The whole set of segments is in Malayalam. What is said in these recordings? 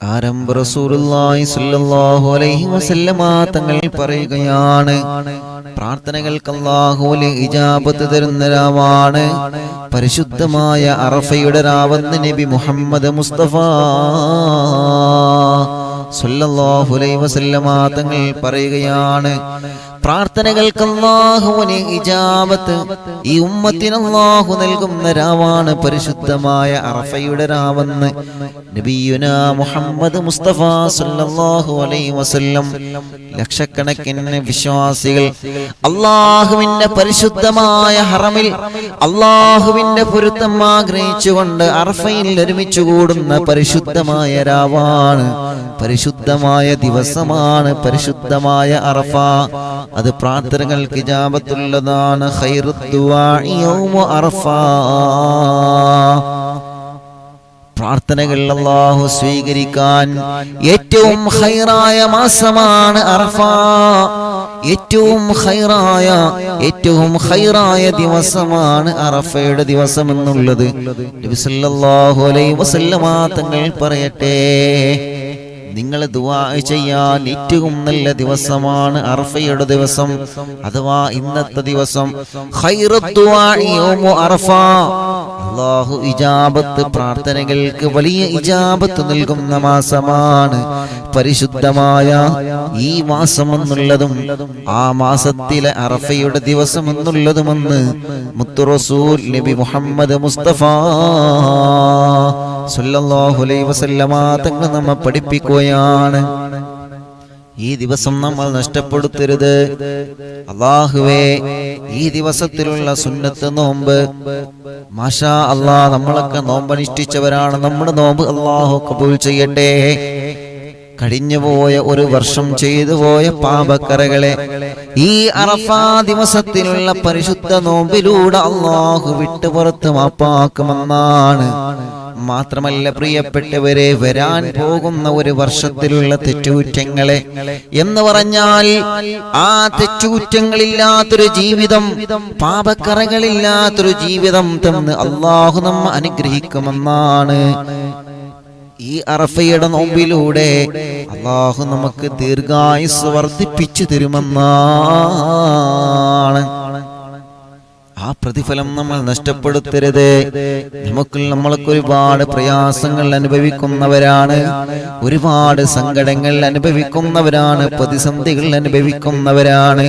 ആരംഭ റസൂലുള്ളാഹി സ്വല്ലല്ലാഹു അലൈഹി വസല്ലമ തങ്ങൾ പറയുകയാണ് പ്രാർത്ഥനകൾക്ക് ഇജാബത്ത് തരുന്ന രാവാണ്. പരിശുദ്ധമായ അറഫയുടെ രാവെന്ന് നബി മുഹമ്മദ് മുസ്തഫ സ്വല്ലല്ലാഹു അലൈഹി വസല്ലമ തങ്ങൾ പറയുകയാണ് പ്രാർത്ഥനകൾക്ക് അല്ലാഹുവിന് ഇജാബത്ത് ഈ ഉമ്മത്തിന് അല്ലാഹു നൽകുന്ന രാവാണ് പരിശുദ്ധമായ അറഫയുടെ രാവെന്ന് നബിയുന മുഹമ്മദ് മുസ്തഫ സല്ലല്ലാഹു അലൈഹി വസല്ലം ലക്ഷക്കണക്കിന് വിശ്വാസികൾ അള്ളാഹുവിന്റെ പരിശുദ്ധമായ ഹറമിൽ അള്ളാഹുവിന്റെ പൊരുത്തം ആഗ്രഹിച്ചുകൊണ്ട് അറഫയിൽ ഒരുമിച്ച് കൂടുന്ന പരിശുദ്ധമായ രാവാണ് പരിശുദ്ധമായ ദിവസമാണ് പരിശുദ്ധമായ അറഫ. അത് പ്രാർത്ഥനകൾക്ക് ജാപത്തുള്ളതാണ് പ്രാർത്ഥനകൾ അള്ളാഹു സ്വീകരിക്കാൻ ഏറ്റവും ഹൈറായ മാസമാണ് അറഫ. ഏറ്റവും ഹൈറായ ഏറ്റവും ഹൈറായ ദിവസമാണ് അറഫയുടെ ദിവസം എന്നുള്ളത് തങ്ങൾ പറയട്ടെ. നിങ്ങൾ ദുവാ ചെയ്യാൻ ഏറ്റവും നല്ല ദിവസമാണ് അർഫയുടെ ദിവസം. അഥവാ ഇന്നത്തെ ദിവസം. അള്ളാഹു ഇജാബത്ത് പ്രാർത്ഥനകൾക്ക് വലിയ ഇജാബത്ത് നൽകുന്ന മാസമാണ്. പരിശുദ്ധമായ ഈ മാസം എന്നുള്ളതും ആ മാസത്തിലെ അറഫയുടെ ദിവസം എന്നുള്ളതുമെന്ന് മുത്തുറസൂൽ നബി മുഹമ്മദ് മുസ്തഫ വസല്ലമ തങ്ങൾ നമ്മെ പഠിപ്പിക്കുകയാണ്. ഈ ദിവസം നമ്മൾ നഷ്ടപ്പെടുത്തരുത്. അള്ളാഹുവേ ഈ ദിവസത്തിലുള്ള സുന്നത്ത് നോമ്പ് മാഷാ അള്ളാഹ് നമ്മളൊക്കെ നോമ്പ് നോമ്പനുഷ്ഠിച്ചവരാണ്. നമ്മുടെ നോമ്പ് അള്ളാഹു കബൂൽ ചെയ്യട്ടെ. കഴിഞ്ഞുപോയ ഒരു വർഷം ചെയ്തു പോയ പാപക്കറകളെ ഈ അറഫാ ദിവസത്തിലുള്ള പരിശുദ്ധ നോമ്പിലൂടെ അള്ളാഹു വിട്ടുപുറത്ത് മാപ്പാക്കുമെന്നാണ്. മാത്രമല്ല പ്രിയപ്പെട്ടവരെ വരാൻ പോകുന്ന ഒരു വർഷത്തിലുള്ള തെറ്റുകുറ്റങ്ങളെ എന്ന് പറഞ്ഞാൽ ആ തെറ്റുകുറ്റങ്ങളില്ലാത്തൊരു ജീവിതം പാപക്കറകളില്ലാത്തൊരു ജീവിതം തന്ന് അള്ളാഹു നമ്മ അനുഗ്രഹിക്കുമെന്നാണ്. ഈ അറഫയുടെ നോമ്പിലൂടെ അള്ളാഹു നമുക്ക് ദീർഘായുസ് വർദ്ധിപ്പിച്ചു തരുമെന്നാണ്. ആ പ്രതിഫലം നമ്മൾ നഷ്ടപ്പെടുത്തരുത്. നമുക്ക് നമ്മൾക്ക് ഒരുപാട് പ്രയാസങ്ങൾ അനുഭവിക്കുന്നവരാണ്. ഒരുപാട് സങ്കടങ്ങൾ അനുഭവിക്കുന്നവരാണ്. പ്രതിസന്ധികൾ അനുഭവിക്കുന്നവരാണ്.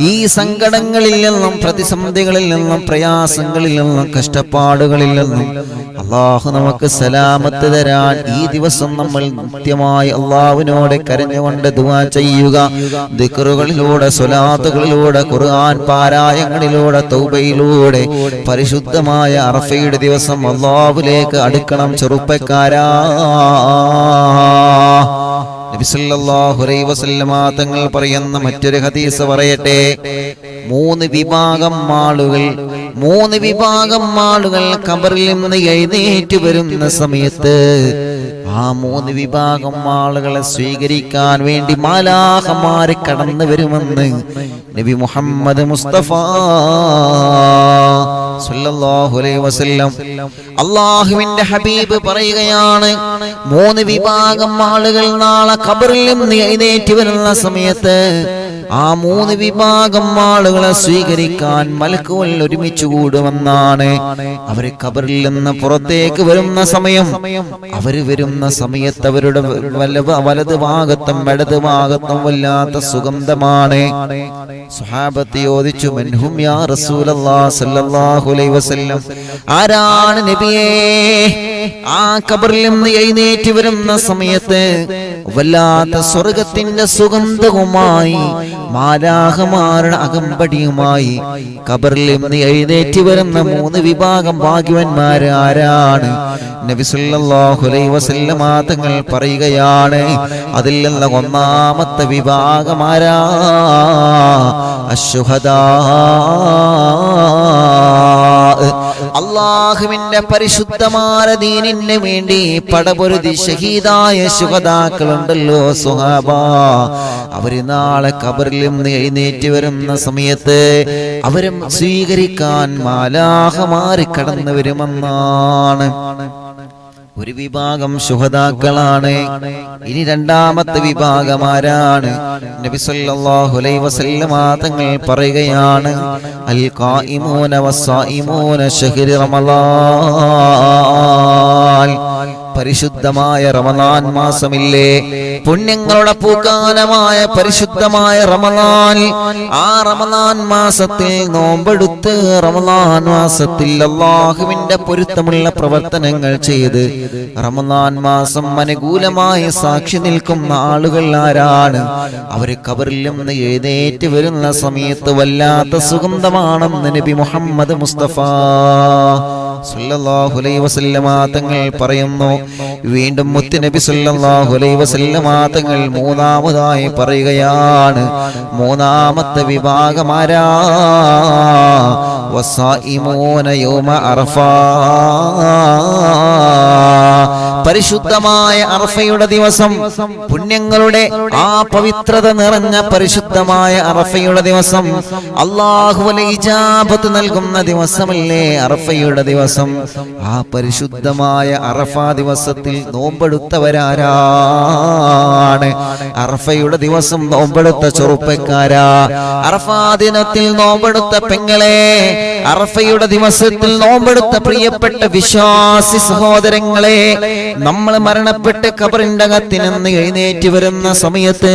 ഈ സങ്കടങ്ങളിൽ നിന്നും പ്രതിസന്ധികളിൽ നിന്നും പ്രയാസങ്ങളിൽ നിന്നും കഷ്ടപ്പാടുകളിൽ നിന്നും അള്ളാഹു നമുക്ക് സലാമത്ത് തരാൻ ഈ ദിവസം നമ്മൾ നിത്യമായി അള്ളാഹുവിനോട് കരഞ്ഞുകൊണ്ട് ദുവാ ചെയ്യുക. ദിക്കറുകളിലൂടെ സ്വലാത്തുകളിലൂടെ ഖുർആൻ പാരായങ്ങളിലൂടെ തൗബയിലൂടെ പരിശുദ്ധമായ അറഫയുടെ ദിവസം അള്ളാഹുലേക്ക് അടുക്കണം ചെറുപ്പക്കാരാ. തങ്ങൾ പറയുന്ന മറ്റൊരു ഹദീസ് പറയട്ടെ. മൂന്ന് വിഭാഗം ആളുകൾ മൂന്ന് വിഭാഗം ആളുകൾ കബറിൽ നിന്ന് എഴുന്നേറ്റ് വരുന്ന സമയത്ത് ആ മൂന്ന് വിഭാഗം ആളുകളെ സ്വീകരിക്കാൻ വേണ്ടി മാലാഹമാരെ കടന്നു വരുമെന്ന് നബി മുഹമ്മദ് മുസ്തഫ അള്ളാഹുവിന്റെ ഹബീബ് പറയുകയാണ് മൂന്ന് വിഭാഗം ആളുകൾ നാളെ നിന്ന് എഴുന്നേറ്റ് വരുന്ന സമയത്ത് ആ മൂന്ന് വിഭാഗം ആളുകളെ സ്വീകരിക്കാൻ മലക്കുകൾ ഒരുമിച്ച് കൂടുമെന്നാണ്. അവർ ഖബറിൽ നിന്ന് പുറത്തേക്ക് വരുന്ന സമയം അവർ വരുന്ന സമയത്ത് അവരുടെ വലത് വലത് ഭാഗത്തും ഇടത് ഭാഗത്തും വല്ലാത്ത സുഗന്ധമാണ്. സുഹാബത്ത് ചോദിച്ചു മൻഹും യാ റസൂലല്ലാഹ് സല്ലല്ലാഹു അലൈഹി വസല്ലം ആരാണ് നബിയെ? ആ കബറിൽ നിന്ന് എഴുന്നേറ്റ് വരുന്ന സമയത്ത് വല്ലാത്ത സ്വർഗത്തിന്റെ സുഗന്ധവുമായി മാലാഹമാരുടെ അകമ്പടിയുമായി കബറിൽ നിന്ന് എഴുന്നേറ്റ് വരുന്ന മൂന്ന് വിഭാഗം ഭാഗ്യവന്മാർ ആരാണ്? നബി സല്ലല്ലാഹു അലൈഹി വസല്ലമ തങ്ങൾ പറയുകയാണ് അതിൽ നിന്ന് ഒന്നാമത്തെ വിഭാഗം ആരാ? അശുഹദാ അള്ളാഹുവിന്റെ പരിശുദ്ധമായ ദീനിന് വേണ്ടി പടപൊരുതി ഷഹീദായ ശുഹതാക്കളുണ്ടല്ലോ സുഹാബ. അവർ നാളെ കബറിൽ നിന്ന് എഴുന്നേറ്റ് വരുന്ന സമയത്ത് അവരും സ്വീകരിക്കാൻ മാലാഹമാരി കടന്നു വരുമെന്നാണ്. ഒരു വിഭാഗം ശുഹതാക്കളാണ് ഇനി രണ്ടാമത്തെ വിഭാഗം ആരാണ്? നബി സല്ലല്ലാഹു അലൈഹി വസല്ലമ പറയുകയാണ് അൽ ഖായിമൂന വസ്സായിമൂന ശഹ്രി റമളാൻ. പരിശുദ്ധമായ റമദാൻ മാസമില്ലേ? പുണ്യങ്ങളുടെ പൂക്കാലമായ പരിശുദ്ധമായ റമദാൻ. ആ റമദാൻ മാസത്തിൽ നോമ്പെടുത്ത് റമദാൻ മാസത്തിൽ അള്ളാഹുവിന്റെ പൊരുത്തമുള്ള പ്രവർത്തനങ്ങൾ ചെയ്ത് റമദാൻ മാസം അനുകൂലമായ സാക്ഷി നിൽക്കുന്ന ആളുകൾ ആരാണ്? അവർ കബറിൽ നിന്ന് എഴുന്നേറ്റ് വരുന്ന സമയത്ത് വല്ലാത്ത സുഗന്ധമാണെന്ന് നബി മുഹമ്മദ് മുസ്തഫ. സല്ലല്ലാഹു അലൈഹി വസല്ലമ തങ്ങൾ പറയുന്നു. വീണ്ടും മുത്തുനബി സല്ലല്ലാഹു അലൈഹി വസല്ലമ തങ്ങൾ മൂന്നാമതായി പറയുകയാണ്. മൂന്നാമത്തെ വിഭാഗമാരാ വസായിമൂന യൗമ അറഫാ. പരിശുദ്ധമായ അറഫയുടെ ദിവസം പുണ്യങ്ങളുടെ ആ പവിത്രത നിറഞ്ഞ പരിശുദ്ധമായ അറഫയുടെ ദിവസം അള്ളാഹുവലെ ഇജാബത്ത് നൽകുന്ന ദിവസമല്ലേ അറഫയുടെ ദിവസം? ആ പരിശുദ്ധമായ അറഫ ദിവസത്തിൽ നോമ്പെടുത്തവരാരാണ്? അറഫയുടെ ദിവസം നോമ്പെടുത്ത ചെറുപ്പക്കാരാ. അറഫാ ദിനത്തിൽ നോമ്പെടുത്ത പെങ്ങളെ അറഫയുടെ ദിവസത്തിൽ നോമ്പെടുത്ത പ്രിയപ്പെട്ട വിശ്വാസി സഹോദരങ്ങളെ നമ്മൾ മരണപ്പെട്ട് കബറിന്റെ അകത്തിൽ എഴുന്നേറ്റ് വരുന്ന സമയത്ത്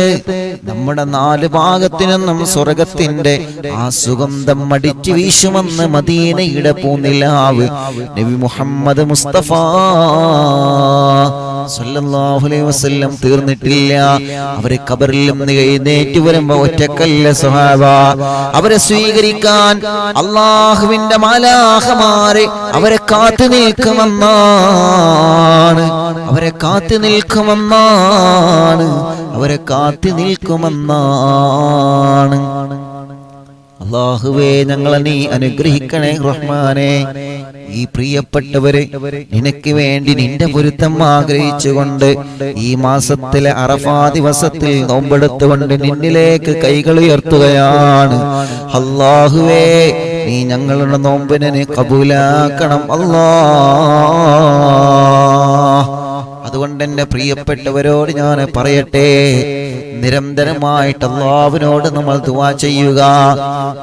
നമ്മുടെ നാല് ഭാഗത്തിനെന്നും സ്വർഗത്തിന്റെ ആ സുഗന്ധം അടിച്ചു വീശുമെന്ന് മദീനയുടെ പൂനിലാവ് നബി മുഹമ്മദ് മുസ്തഫ സല്ലല്ലാഹു അലൈഹി വസല്ലം തീർന്നിട്ടില്ല. അവരെ കബറിൽ നിന്ന് എഴുന്നേറ്റ് വരുമ്പോ ഒറ്റക്കല്ല സ്വഹാബ. അവരെ സ്വീകരിക്കാൻ അള്ളാഹുവിന്റെ മാലാഹമാരെ അവരെ കാത്തു നിൽക്കുമെന്നാണ്. അവരെ കാത്തു നിൽക്കുമെന്നാണ്. അവരെ കാത്തു നിൽക്കുമെന്നാണ്. അള്ളാഹുവേ ഞങ്ങളെ നീ അനുഗ്രഹിക്കണേ റഹ്മാനെ. ഈ പ്രിയപ്പെട്ടവരെ നിനക്ക് വേണ്ടി നിന്റെ പൊരുത്തം ആഗ്രഹിച്ചുകൊണ്ട് ഈ മാസത്തിലെ അറഫാ ദിവസത്തിൽ നോമ്പെടുത്തുകൊണ്ട് നിന്നിലേക്ക് കൈകൾ ഉയർത്തുകയാണ്. അള്ളാഹുവേ നീ ഞങ്ങളുടെ നോമ്പിനെ കബൂലാക്കണം. അല്ലാ. അതുകൊണ്ട് പ്രിയപ്പെട്ടവരോട് ഞാൻ പറയട്ടെ. നിരന്തരമായിട്ട് അള്ളാവിനോട് നമ്മൾ ദുവാ ചെയ്യുക.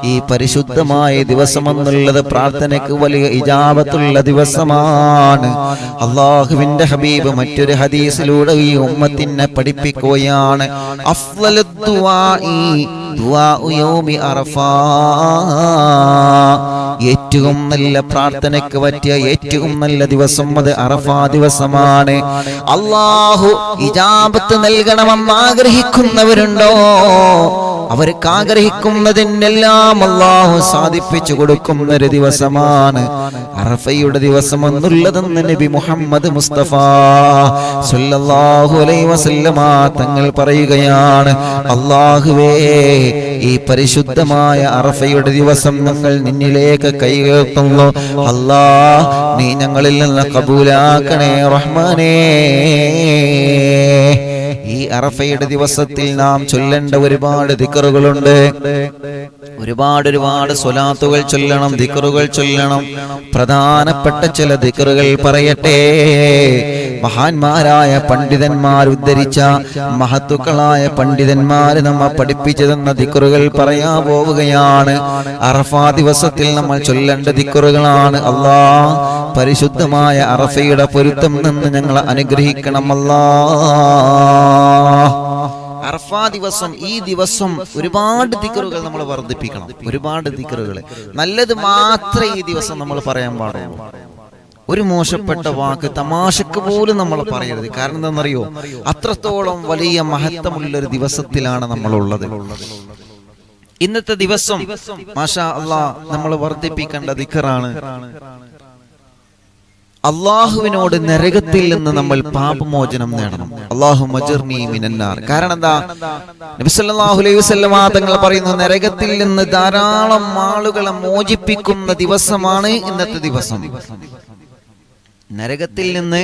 ഈ പരിശുദ്ധമായ ദിവസം എന്നുള്ളത് പ്രാർത്ഥനയ്ക്ക് വലിയ ഇജാപത്തുള്ള ദിവസമാണ്. അള്ളാഹുവിന്റെ ഹബീബ് മറ്റൊരു ഹദീസിലൂടെ ഈ ഉമ്മത്തിനെ പഠിപ്പിക്കുകയാണ്. ദുആ യൗമി ഏറ്റവും നല്ല പ്രാർത്ഥനയ്ക്ക് പറ്റിയ ഏറ്റവും നല്ല ദിവസം അത് അറഫാ ദിവസമാണ്. അള്ളാഹു ഇജാബത്ത് നൽകണമെന്ന് ആഗ്രഹിക്കുന്നവരുണ്ടോ അവർക്ക് ആഗ്രഹിക്കുന്നതിനെല്ലാം അള്ളാഹു സാധിപ്പിച്ചു കൊടുക്കുന്ന ഒരു ദിവസമാണ് അറഫയുടെ ദിവസം എന്നുള്ളതെന്ന് നബി മുഹമ്മദ് മുസ്തഫ സല്ലല്ലാഹു അലൈഹി വസല്ലമ തങ്ങൾ പറയുകയാണ് അള്ളാഹുവേ ഈ പരിശുദ്ധമായ അറഫയുടെ ദിവസം ഞങ്ങൾ നിന്നിലേക്ക് കൈകേർത്തുന്നു അല്ലാ നീ ഞങ്ങളിൽ നിന്ന് കബൂലാക്കണേ റഹ്മാനേ. അറഫയുടെ ദിവസത്തിൽ നാം ചൊല്ലേണ്ട ഒരുപാട് ദിക്കറുകളുണ്ട്. ഒരുപാട് ഒരുപാട് സ്വലാത്തുകൾ ചൊല്ലണം ദിക്കറുകൾ ചൊല്ലണം. പ്രധാനപ്പെട്ട ചില ദിക്കറുകൾ പറയട്ടെ. മഹാന്മാരായ പണ്ഡിതന്മാർ ഉദ്ധരിച്ച മഹത്തുക്കളായ പണ്ഡിതന്മാർ നമ്മ പഠിപ്പിച്ചു തന്ന ദിക്കറുകൾ പറയാൻ പോവുകയാണ്. അറഫാ ദിവസത്തിൽ നമ്മൾ ചൊല്ലേണ്ട ദിക്കറുകളാണ് അല്ലാ പരിശുദ്ധമായ അറഫയുടെ പൊരുത്തം നിന്ന് ഞങ്ങൾ അനുഗ്രഹിക്കണം അർഫാ ദിവസം ഈ ദിവസം ഒരുപാട് ദിക്കറുകൾ നമ്മൾ വർദ്ധിപ്പിക്കണം. ഒരുപാട് ദിക്കറുകൾ. നല്ലത് മാത്രമേ ഈ ദിവസം നമ്മൾ പറയാൻ പാടുള്ളൂ. ഒരു മോശപ്പെട്ട വാക്ക് തമാശക്ക് പോലും നമ്മൾ പറയരുത്. കാരണം എന്താണെന്നറിയോ? അത്രത്തോളം വലിയ മഹത്വമുള്ള ഒരു ദിവസത്തിലാണ് നമ്മളുള്ളത്. ഇന്നത്തെ ദിവസം മാഷാ അള്ളാ നമ്മൾ വർദ്ധിപ്പിക്കേണ്ട ദിക്കറാണ് അള്ളാഹുവിനോട് നരകത്തിൽ നിന്ന് നമ്മൾ പാപമോചനം നേടണം. അള്ളാഹു മിനന്നാർ. കാരണം എന്താ നബിസല്ലാഹു അലൈഹി വസല്ലമ തങ്ങൾ പറയുന്നു നരകത്തിൽ നിന്ന് ധാരാളം ആളുകളെ മോചിപ്പിക്കുന്ന ദിവസമാണ് ഇന്നത്തെ ദിവസം. നരകത്തിൽ നിന്ന്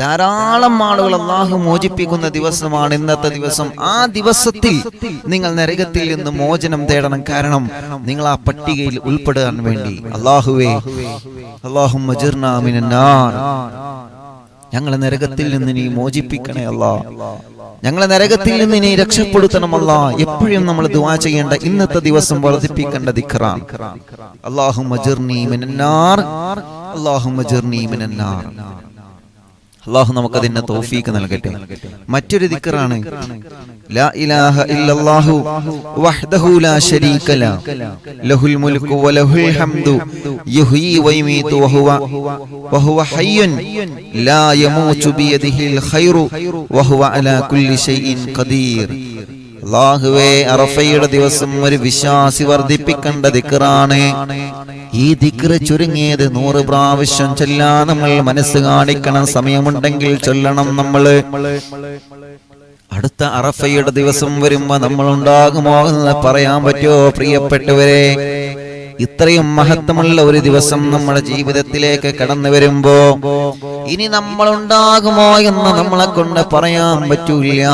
ധാരാളം ആളുകൾ അള്ളാഹു മോചിപ്പിക്കുന്ന ദിവസമാണ് ഇന്നത്തെ ദിവസം. ആ ദിവസത്തിൽ നിങ്ങൾ നരകത്തിൽ നിന്ന് മോചനം തേടണം. കാരണം നിങ്ങൾ ആ പട്ടികയിൽ ഉൾപ്പെടാൻ വേണ്ടി. അള്ളാഹുവേ അള്ളാഹു ഞങ്ങളെ നരകത്തിൽ നിന്ന് നീ മോചിപ്പിക്കണേ അല്ലാ. ഞങ്ങളെ നരകത്തിൽ നിന്ന് ഇനി രക്ഷപ്പെടുത്തണമല്ല എപ്പോഴും നമ്മൾ ദുവാ ചെയ്യേണ്ട ഇന്നത്തെ ദിവസം വർദ്ധിപ്പിക്കേണ്ട മിനന്നാർ. അള്ളാഹു നമുക്ക് അതിന്റെ തോഫീക്ക് നൽകട്ടെ. മറ്റൊരു ദിക്റാണ് ലാ ഇലാഹ ഇല്ലല്ലാഹു വഹ്ദഹു ലാ شريك له ലഹുൽ الملك വലഹുൽ ഹംദു يحيي ويميت وهو وهو ഹയ്യുൻ ലാ യമൂതു بيده ഖൈറു وهو അലാ കുല്ലി شيء ഖദീർ. അള്ളാഹുവേ അറഫയുടെ ദിവസം ഒരു വിശ്വാസി വർദ്ധിപ്പിക്കേണ്ട ഈ ദിക്റ് ചുരുങ്ങിയത് നൂറ് പ്രാവശ്യം ചൊല്ലാൻ നമ്മൾ മനസ്സ് കാണിക്കണം. സമയമുണ്ടെങ്കിൽ ചൊല്ലണം നമ്മൾ അടുത്ത അറഫയുടെ ദിവസം വരുമ്പോ നമ്മൾ ഉണ്ടാകുമോ എന്ന് പറയാൻ പറ്റുമോ പ്രിയപ്പെട്ടവരെ? ഇത്രയും മഹത്വമുള്ള ഒരു ദിവസം നമ്മുടെ ജീവിതത്തിലേക്ക് കടന്നു വരുമ്പോ ഇനി നമ്മൾ ഉണ്ടാകുമോ എന്ന് നമ്മളെ കൊണ്ട് പറയാൻ പറ്റൂല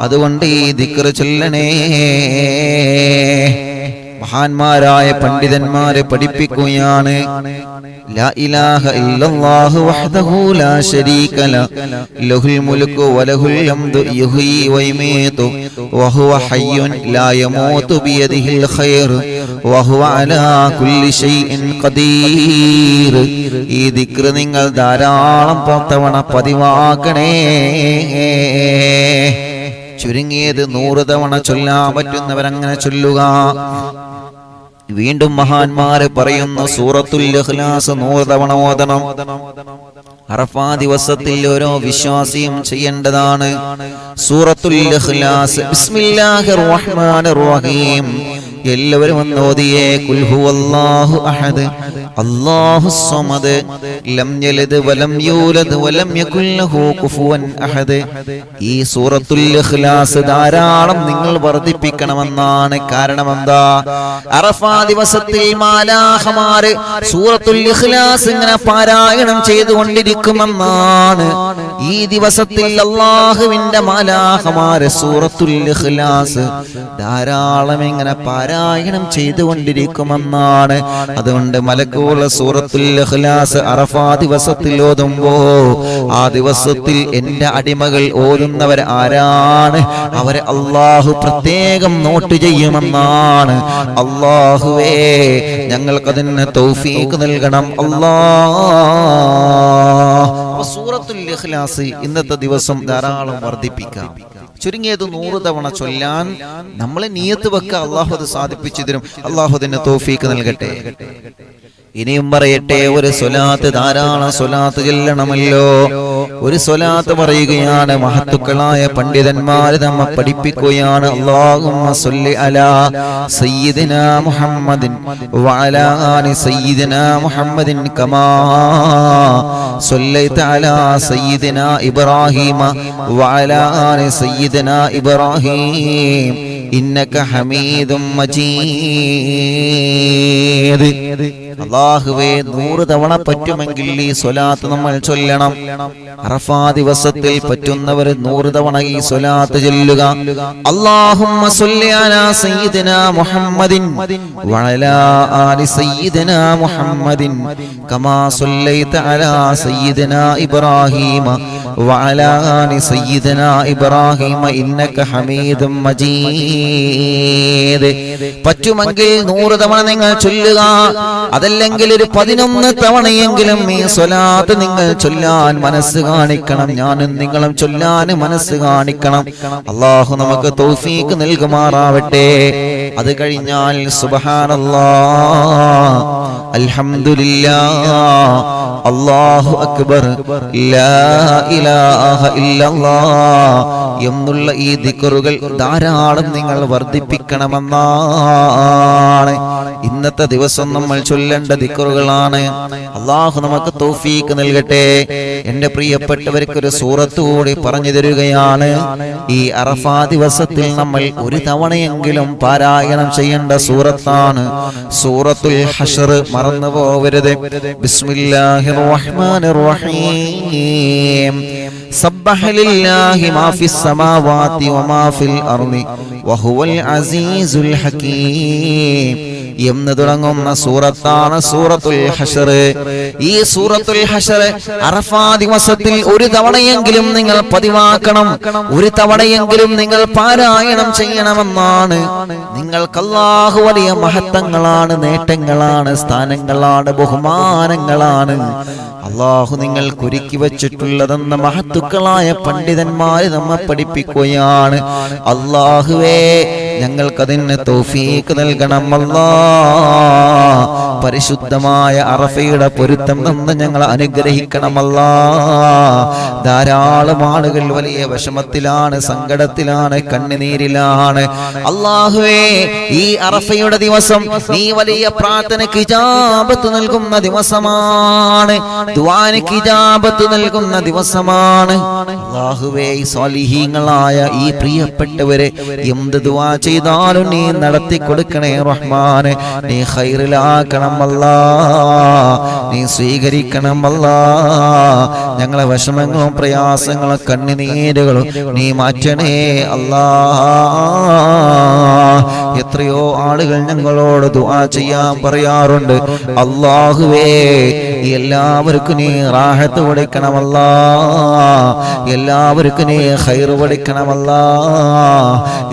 അതുകൊണ്ട് ഈ ദിക്കറ് ചൊല്ലണേ. മഹാന്മാരായ പണ്ഡിതന്മാരെ പഠിപ്പിക്കുകയാണ്. ഈ നിങ്ങൾ ധാരാളം തവണ പതിവാക്കണേ. ചുരുങ്ങിയത് നൂറ് തവണ ചൊല്ലാൻ പറ്റുന്നവരങ്ങനെ ചൊല്ലുക. വീണ്ടും മഹാന്മാര് പറയുന്ന സൂറത്തുൽ ഇഖ്ലാസ് നൂറ് തവണ ഓതണം. അറഫാ ദിവസത്തിൽ ഓരോ വിശ്വാസിയും ചെയ്യേണ്ടതാണ്. സൂറത്തുൽ ഇഖ്ലാസ്. ബിസ്മില്ലാഹിർ റഹ്മാനിർ റഹീം. എല്ലാവരും ഒന്ന് ഓതിയേ കുൽ ഹുവല്ലാഹു അഹദ് അല്ലാഹു സ്വമദ് ലം യലിദ് വലം യൂലദ് വലം യകുൽ ലഹു കുഫുവൻ അഹദ്. ഈ സൂറത്തുൽ ഇഖ്ലാസ് ധാരാളം നിങ്ങൾ വർദ്ധിപ്പിക്കണമെന്നാണ് കാരണം എന്താ? അറഫാ ദിവസത്തിൽ മാലാഹമാര് സൂറത്തുൽ ഇഖ്ലാസ് ഇങ്ങനെ പാരായണം ചെയ്തുകൊണ്ടിരിക്കുമെന്നാണ്. ഈ ദിവസത്തിൽ അള്ളാഹുവിന്റെ മാലാഹമാര് സൂറത്തുൽ ഇഖ്ലാസ് ധാരാളം ഇങ്ങനെ പാരായണം ചെയ്തുകൊണ്ടിരിക്കുമെന്നാണ്. അതുകൊണ്ട് മലക്കോള സൂറത്തുൽ ഇഖ്ലാസ് അറഫാ ദിവസത്തിൽ ഓതുമ്പോ ആ ദിവസത്തിൽ എന്റെ അടിമകൾ ഓതുന്നവർ ആരാണ്? അവരെ അള്ളാഹു പ്രത്യേകം നോട്ട് ചെയ്യുമെന്നാണ്. അള്ളാഹുവേ ഞങ്ങൾക്കതിന് തൗഫീക്ക് നൽകണം. അള്ളാ സൂറത്തുൽ ഇഖ്ലാസ് ഇന്നത്തെ ദിവസം ധാരാളം വർദ്ധിപ്പിക്കാം. ചുരുങ്ങിയത് നൂറ് തവണ ചൊല്ലാൻ നമ്മളെ നീയത്ത് വെക്കുക. അള്ളാഹു അത് സാധിപ്പിച്ചു തരും അള്ളാഹു തന്നെ തോഫീക്ക് നൽകട്ടെ. ഇനിയും പറയട്ടെ ഒരു സ്വലാത്ത് ധാരാളം സ്വലാത്ത് ചെല്ലണമല്ലോ ഒരു സ്വലാത്ത് പറയുകയാണ് മഹത്തുക്കളായ പണ്ഡിതന്മാര് നമ്മ പഠിപ്പിക്കുകയാണ്. അല്ലാഹുമ്മ സല്ലി അലാ സയ്യിദിനാ മുഹമ്മദിൻ വഅലാ ആലി സയ്യിദിനാ മുഹമ്മദിൻ കമാ സല്ലൈത അലാ സയ്യിദിന ഇബ്രാഹീമ വഅലാ ആലി സയ്യിദിനാ ഇബ്രാഹീം ഇന്നക ഹമീദും മജീദ് അള്ളാഹുവേ നൂറ് തവണ പറ്റുമെങ്കിൽ ഈ സ്വലാത്ത് നമ്മൾ ചൊല്ലണം. അറഫാ ദിവസത്തിൽ പറ്റുന്നവർ നൂറ് തവണ ഈ സ്വലാത്ത് ചൊല്ലുക. അലാ സയ്യിദിനാ മുഹമ്മദിൻ ആലി സയ്യിദിനാ മുഹമ്മദിൻ കമാ അലാ സയ്യിദിനാ ഇബ്രാഹീമ ആലി സയ്യിദിനാ ഇബ്രാഹീമ ഇന്നക ഹമീദും മജീദ് പറ്റുമെങ്കിൽ നൂറ് തവണ നിങ്ങൾ ചൊല്ലുക. അതല്ലെങ്കിൽ ഒരു പതിനൊന്ന് തവണയെങ്കിലും ഈ സ്വലാത്ത് നിങ്ങൾ ചൊല്ലാൻ മനസ്സ് കാണിക്കണം. ഞാനും നിങ്ങളും ചൊല്ലാൻ മനസ്സ് കാണിക്കണം. അള്ളാഹു നമുക്ക് തൗഫീക്ക് നൽകുമാറാവട്ടെ. അത് കഴിഞ്ഞാൽ സുബഹാനല്ലാ. അൽഹംദുലില്ലാ അല്ലാഹു അക്ബർ ലാ ഇലാഹ ഇല്ലല്ലാ എന്നുള്ള ഈ ദിക്കറുകൾ ധാരാളം നിങ്ങൾ വർദ്ധിപ്പിക്കണമെന്നാണ്. ഇന്നത്തെ ദിവസം നമ്മൾ ചൊല്ലേണ്ട ദിക്കറുകളാണ്. അള്ളാഹു നമുക്ക് തോഫീക്ക് നൽകട്ടെ. എന്റെ പ്രിയപ്പെട്ടവർക്ക് ഒരു സൂറത്തുകൂടി പറഞ്ഞു തരികയാണ്. ഈ അറഫാ ദിവസത്തിൽ നമ്മൾ ഒരു തവണയെങ്കിലും പാരായണം ചെയ്യേണ്ട സൂറത്താണ് സൂറത്തുൽ ഹഷർ മറന്നു പോവരുത് ബിസ്മില്ലാഹിർ റഹ്മാനിർ റഹീം. ഫിസ് സമാവാതി വമാ ഫിൽ അർളി വഹുവൽ അസീസുൽ ഹകീം എന്ന് തുടങ്ങുന്ന സൂറത്താണ് സൂറത്തുൽ ഹഷർ. ഈ സൂറത്തുൽ ഹഷർ അറഫാ ദിവസത്തിൽ ഒരു തവണയെങ്കിലും നിങ്ങൾ പതിവാക്കണം. ഒരു തവണയെങ്കിലും നിങ്ങൾ പാരായണം ചെയ്യണമെന്നാണ്. നിങ്ങൾക്ക് അല്ലാഹു വലിയ മഹത്വങ്ങളാണ് നേട്ടങ്ങളാണ് സ്ഥാനങ്ങളാണ് ബഹുമാനങ്ങളാണ്. അള്ളാഹു നിങ്ങൾ കുരുക്കി വച്ചിട്ടുള്ളതെന്ന മഹത്തുക്കളായ പണ്ഡിതന്മാര് നമ്മെ പഠിപ്പിക്കുകയാണ്. അള്ളാഹുവേ ഞങ്ങൾക്കതിന് തോഫീക്ക് നൽകണം അല്ലാ പരിശുദ്ധമായ അറഫയുടെ പൊരുത്തം നിന്ന് ഞങ്ങൾ അനുഗ്രഹിക്കണമല്ല ധാരാളം ആളുകൾ വലിയ വിഷമത്തിലാണ് സങ്കടത്തിലാണ് കണ്ണുനീരിലാണ്. അള്ളാഹുവേ ഈ അറഫയുടെ ദിവസം നീ വലിയ പ്രാർത്ഥനയ്ക്ക് ഇജാബത്ത് നൽകുന്ന ദിവസമാണ്. ദ്വാനയ്ക്ക് ഇജാബത്ത് നൽകുന്ന ദിവസമാണ്. അള്ളാഹുവേ സ്വാലിഹീങ്ങളായ ഈ പ്രിയപ്പെട്ടവരെ എന്ത് ദുവാ ചെയ്താലും നീ നടത്തി കൊടുക്കണേ റഹ്മാനെ. നീ ഹൈറിലാക്കണമല്ല നീ സ്വീകരിക്കണമല്ല. ഞങ്ങളെ വിഷമങ്ങളും പ്രയാസങ്ങളും കണ്ണുനീരുകളും നീ മാറ്റണേ അല്ലാ. എത്രയോ ആളുകൾ ഞങ്ങളോട് ദുആ ചെയ്യാൻ പറയാറുണ്ട്. അള്ളാഹുവേ എല്ലാവർക്കും നീ റാഹത്ത് കൊടുക്കണമല്ല. എല്ലാവർക്കും നീ ഹൈർ കൊടുക്കണമല്ല.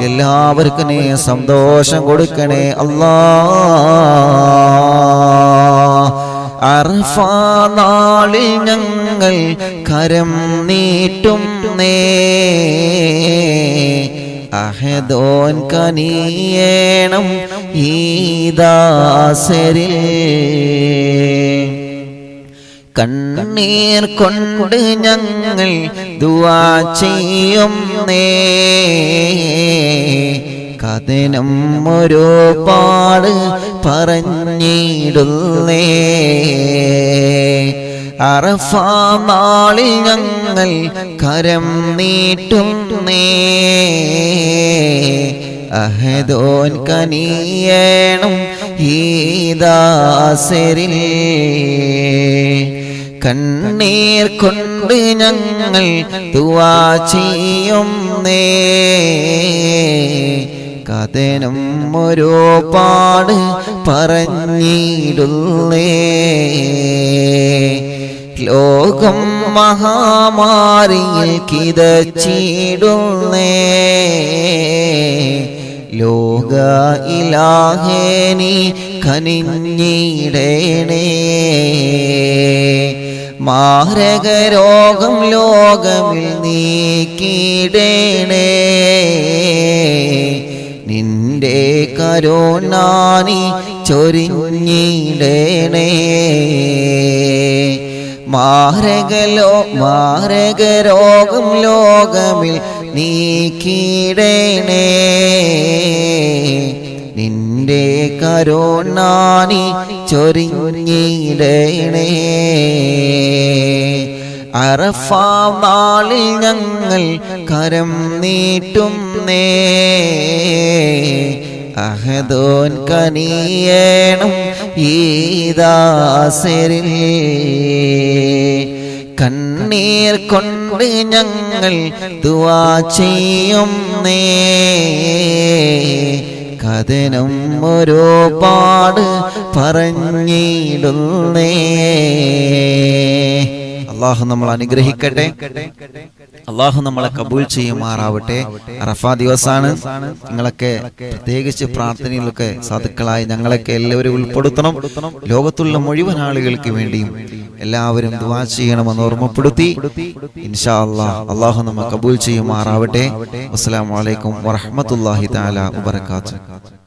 എല്ലാവർക്കും നീ സന്തോഷം കൊടുക്കണേ അല്ലാ. അർഫ നാളിൽ ഞങ്ങൾ കരം നീട്ടും. അഹദോൻ കനിയേണം ഈ കണ്ണീർ കൊണ്ട് ഞങ്ങൾ ദുവാ ചെയ്യും നേ. കഥനം ഒരു പാട് പറഞ്ഞിടുന്നേ. അറഫ ഞങ്ങൾ കരം നീട്ടുന്നേ അഹദോൻ കനിയേണം ഈ ദാസരിൽ. കണ്ണീർ കൊണ്ട് ഞങ്ങൾ തുവാ ചെയ്യുന്നേ കഥനം ഒരു പാട് പറഞ്ഞിടുന്നേ. ലോകം മഹാമാരിയിൽ കിതച്ചിടുന്നേ. ലോക ഇലാഹേനി കനിഞ്ഞിടേണേ. മാരകരോഗം ലോകമിൽ നീക്കിടേണേ നിന്റെ കരോണാനി ചൊരിഞ്ഞിടേണേ. മാരകലോ മാരകരോഗം ലോകമിൽ നീക്കിടേണേ നിന്റെ കരോനാനി ചൊരിഞ്ഞിടേണേ. അറഫ നാളിൽ ഞങ്ങൾ കരം നീട്ടും നേ അഹദോൻ കനിയേണം ഈദാസരി കണ്ണീർ കൊണ്ട് ഞങ്ങൾ ദുവാ ചെയ്യും നേ കഥനം ഓരോ പാട് പറഞ്ഞിടുന്നേ. അള്ളാഹു നമ്മൾ അനുഗ്രഹിക്കട്ടെ. അള്ളാഹു നമ്മളെ കബൂൽ ചെയ്യുമാറാവട്ടെ. അറഫ ദിവസാണ്. നിങ്ങളൊക്കെ പ്രത്യേകിച്ച് പ്രാർത്ഥനയിലൊക്കെ സാധുക്കളായി ഞങ്ങളൊക്കെ എല്ലാവരും ഉൾപ്പെടുത്തണം. ലോകത്തുള്ള മുഴുവൻ ആളുകൾക്ക് വേണ്ടിയും എല്ലാവരും ദുവാ ചെയ്യണമെന്ന് ഓർമ്മപ്പെടുത്തി. ഇൻഷാ അള്ളാഹ് അള്ളാഹു നമ്മൾ കബൂൽ ചെയ്യുമാറാവട്ടെ. അസ്സാം അലൈക്കും വറഹ്മത്തുള്ളാഹി താല വബറകാതുഹു.